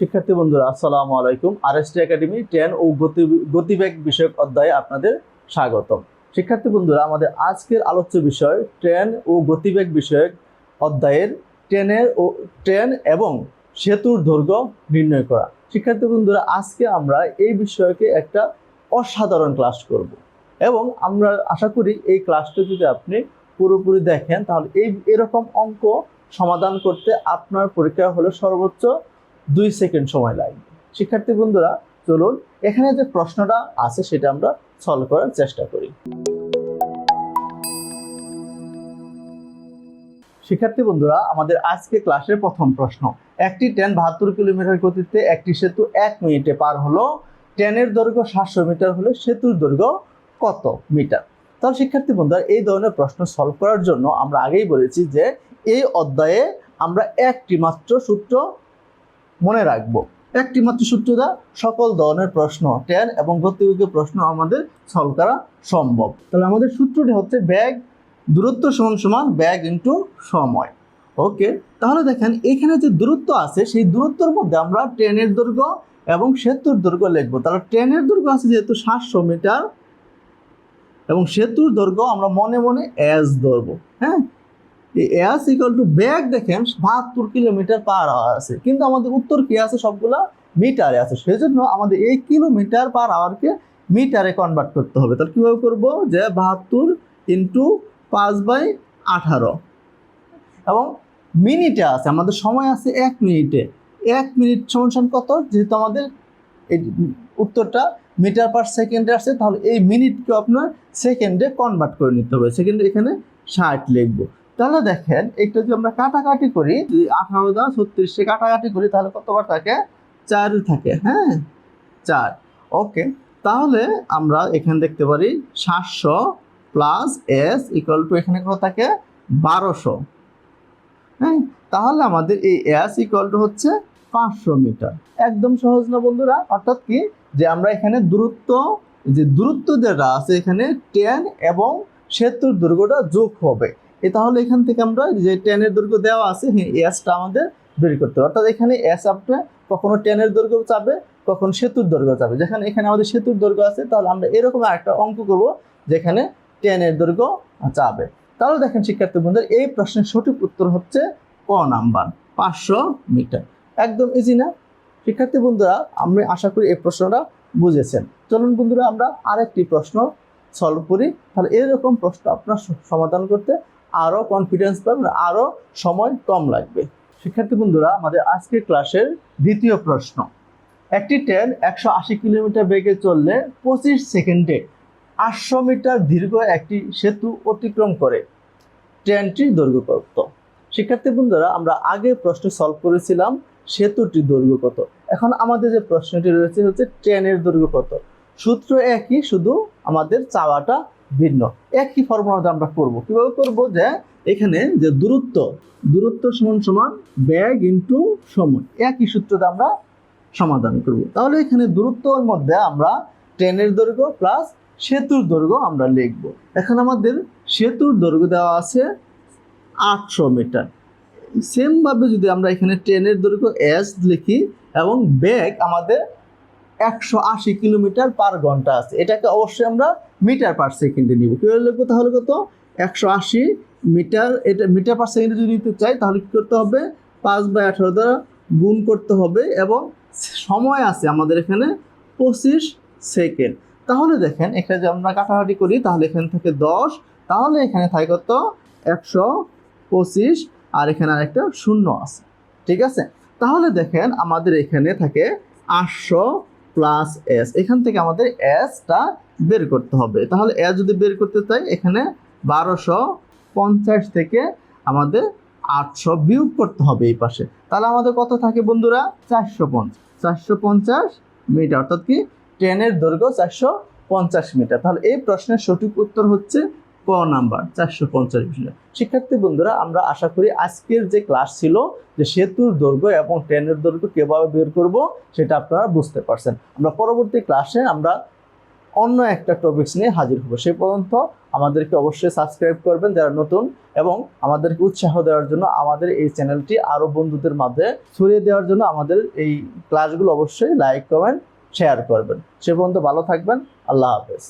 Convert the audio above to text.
শিক্ষার্থী বন্ধুরা, আসসালামু আলাইকুম। আরএসটি একাডেমি ট্রেন ও গতি গতিবেগ বিষয়ক অধ্যায়ে আপনাদের স্বাগতম। শিক্ষার্থী বন্ধুরা, আমাদের আজকের আলোচ্য বিষয় ট্রেন ও গতিবেগ বিষয়ক অধ্যায়ের ট্রেনের ও ট্রেন এবং সেতুর দৈর্ঘ্য নির্ণয় করা। শিক্ষার্থী বন্ধুরা, আজকে আমরা এই বিষয়কে একটা অসাধারণ ক্লাস করব এবং আমরা আশা করি এই ক্লাসটা যদি আপনি পুরোপুরি দেখেন, তাহলে এই এরকম অঙ্ক সমাধান করতে আপনার পরীক্ষা হলো সর্বোচ্চ দুই সেকেন্ড সময় লাগবে শিক্ষার্থী বন্ধুরা, চলুন এখানে যে প্রশ্নটা আছে সেটা আমরা সলভ করার চেষ্টা করি। শিক্ষার্থী বন্ধুরা, আমাদের আজকে ক্লাসের প্রথম প্রশ্ন। একটি ট্রেন বাহাত্তর কিলোমিটার গতিতে একটি সেতু এক মিনিটে পার হলো। ট্রেনের দৈর্ঘ্য সাতশো মিটার হলে সেতুর দৈর্ঘ্য কত মিটার? তাহলে শিক্ষার্থী বন্ধুরা, এই ধরনের প্রশ্ন সলভ করার জন্য আমরা আগেই বলেছি যে এই অধ্যায়ে আমরা একটি মাত্র সূত্র মনে রাখব। একটি মাত্র সূত্র দ্বারা সকল ধরনের প্রশ্ন ট্রেন এবং গতিবেগের প্রশ্ন আমাদের সলভ করা সম্ভব। তাহলে আমাদের সূত্রটি হচ্ছে ব্যাগ দূরত্ব সমান সমান ব্যাগ ইন্টু সময়। ওকে, তাহলে দেখেন, এখানে যে দূরত্ব আছে, সেই দূরত্বের মধ্যে আমরা ট্রেনের দৈর্ঘ্য এবং সেতুর দৈর্ঘ্য লিখব। তাহলে ট্রেনের দৈর্ঘ্য আছে যেহেতু সাতশো মিটার এবং সেতুর দৈর্ঘ্য আমরা মনে মনে এস ধরবো। হ্যাঁ? এই এস ইকাল টু ব্যাগ দেখেন, বাহাত্তর কিলোমিটার পার আওয়ার আছে। কিন্তু আমাদের উত্তর কি আছে? সবগুলা মিটারে আছে। সেজন্য আমাদের এই কিলোমিটার পার আওয়ারকে মিটারে কনভার্ট করতে হবে। তাহলে কীভাবে করব? যে বাহাত্তর ইন্টু পাঁচ বাই আঠারো। এবং মিনিটে আছে, আমাদের সময় আছে এক মিনিটে। এক মিনিট সমান কত? যেহেতু আমাদের এই উত্তরটা মিটার পার সেকেন্ডে আসছে, তাহলে এই মিনিটকে আপনার সেকেন্ডে কনভার্ট করে নিতে হবে। সেকেন্ডে এখানে ষাট লিখব। তাহলে দেখেন এটা যদি আমরা কাটাকাটি করি, যদি আঠারো দা ছত্রিশে কাটাকাটি করি, তাহলে কতবার থাকে? চার থাকে হ্যাঁ? চার। ওকে, তাহলে আমরা এখানে দেখতে পারি সাতশো প্লাস এস ইকুয়াল টু এখানে কত থাকে? বারোশো। হ্যাঁ? তাহলে আমাদের এই এস ইকুয়াল টু হচ্ছে পাঁচশো মিটার। একদম সহজ না বন্ধুরা? অর্থাৎ কি? যে আমরা এখানে দূরত্ব, যে দূরত্ব যেটা আছে, এখানে ট্রেন এবং সেতুর দুর্গটা যোগ হবে। এ তাহলে এখান থেকে আমরা যে ট্রেনের দৈর্ঘ্য দেওয়া আছে এসটা আমাদের বের করতে হবে। অর্থাৎ এখানে এস আপনার কখনো ট্রেনের দৈর্ঘ্য চাবে কখনো সেতুর দৈর্ঘ্য চাবে যেখানে এখানে আমাদের সেতুর দৈর্ঘ্য আছে, তাহলে আমরা এরকম একটা অঙ্ক করব যেখানে ট্রেনের দৈর্ঘ্য চাবে তাহলে দেখেন শিক্ষার্থী বন্ধুদের এই প্রশ্নের সঠিক উত্তর হচ্ছে ক নাম্বার, পাঁচশো মিটার। একদম ইজি না? শিক্ষার্থী বন্ধুরা আমি আশা করি এই প্রশ্নটা বুঝেছেন। চলুন বন্ধুরা, আমরা আরেকটি প্রশ্ন সলভ করি। তাহলে এরকম প্রশ্ন আপনার সমাধান করতে আরও কনফিডেন্স পাবেন আরও সময় কম লাগবে। শিক্ষার্থী বন্ধুরা, আমাদের আজকের ক্লাসের দ্বিতীয় প্রশ্ন। একটি ট্রেন একশো আশি কিলোমিটার বেগে চললে পঁচিশ সেকেন্ডে আটশো মিটার দীর্ঘ একটি সেতু অতিক্রম করে। ট্রেনটির দৈর্ঘ্য কত শিক্ষার্থী বন্ধুরা, আমরা আগে প্রশ্ন সলভ করেছিলাম, সেতুটির দৈর্ঘ্য কত এখন আমাদের যে প্রশ্নটি রয়েছে, হচ্ছে ট্রেনের দৈর্ঘ্য কত সূত্র একই, শুধু আমাদের চাওয়াটা ভিন্ন। একই ফর্মুলাতে আমরা করব। কীভাবে করব যে, এখানে যে দূরত্ব দূরত্ব সমান সমান ব্যাগ ইন্টু সময়। একই সূত্রতে আমরা সমাধান করব। তাহলে এখানে দূরত্বর মধ্যে আমরা ট্রেনের দৈর্ঘ্য প্লাস সেতুর দৈর্ঘ্য আমরা লিখব। এখন আমাদের সেতুর দৈর্ঘ্য দেওয়া আছে আটশো মিটার। সেমভাবে যদি আমরা এখানে ট্রেনের দৈর্ঘ্য এস লিখি এবং ব্যাগ আমাদের একশো আশি কিলোমিটার পার ঘণ্টা আছে। এটাকে অবশ্যই আমরা মিটার পার সেকেন্ডে নিব। কীভাবে লিখব তাহলে কত? একশো আশি মিটার, এটা মিটার পার সেকেন্ডে যদি নিতে চাই, তাহলে কী করতে হবে? পাঁচ বাই আঠারো দ্বারা গুণ করতে হবে এবং সময় আছে আমাদের এখানে পঁচিশ সেকেন্ড। তাহলে দেখেন, এখানে যদি আমরা কাটাকাটি করি, তাহলে এখানে থেকে দশ, তাহলে এখানে থাকে কত? একশো পঁচিশ, আর এখানে আরেকটা শূন্য আছে। ঠিক আছে? তাহলে দেখেন, আমাদের এখানে থাকে আটশো প্লাস এস এখান থেকে আমাদের এসটা বের করতে হবে। তাহলে এস যদি বের করতে চাই, এখানে বারোশো পঞ্চাশ থেকে আমাদের আটশো বিয়োগ করতে হবে এই পাশে। তাহলে আমাদের কত থাকে বন্ধুরা? চারশো পঞ্চাশ। চারশো পঞ্চাশ মিটার অর্থাৎ কি? ট্রেনের দৈর্ঘ্য চারশো পঞ্চাশ মিটার তাহলে এই প্রশ্নের সঠিক উত্তর হচ্ছে ক নাম্বার, চারশো পঞ্চাশ মিটার শিক্ষার্থী বন্ধুরা, আমরা আশা করি আজকের যে ক্লাস ছিল, যে সেতুর দৈর্ঘ্য এবং ট্রেনের দৈর্ঘ্য কীভাবে বের করব, সেটা আপনারা বুঝতে পারছেন। আমরা পরবর্তী ক্লাসে আমরা অন্য একটা টপিকস নিয়ে হাজির হব। সে পর্যন্ত আমাদেরকে অবশ্যই সাবস্ক্রাইব করবেন যারা নতুন এবং আমাদেরকে উৎসাহ দেওয়ার জন্য আমাদের এই চ্যানেলটি আরও বন্ধুদের মাঝে ছড়িয়ে দেওয়ার জন্য আমাদের এই ক্লাসগুলো অবশ্যই লাইক কমেন্ট শেয়ার করবেন। সে পর্যন্ত ভালো থাকবেন। আল্লাহ হাফেজ।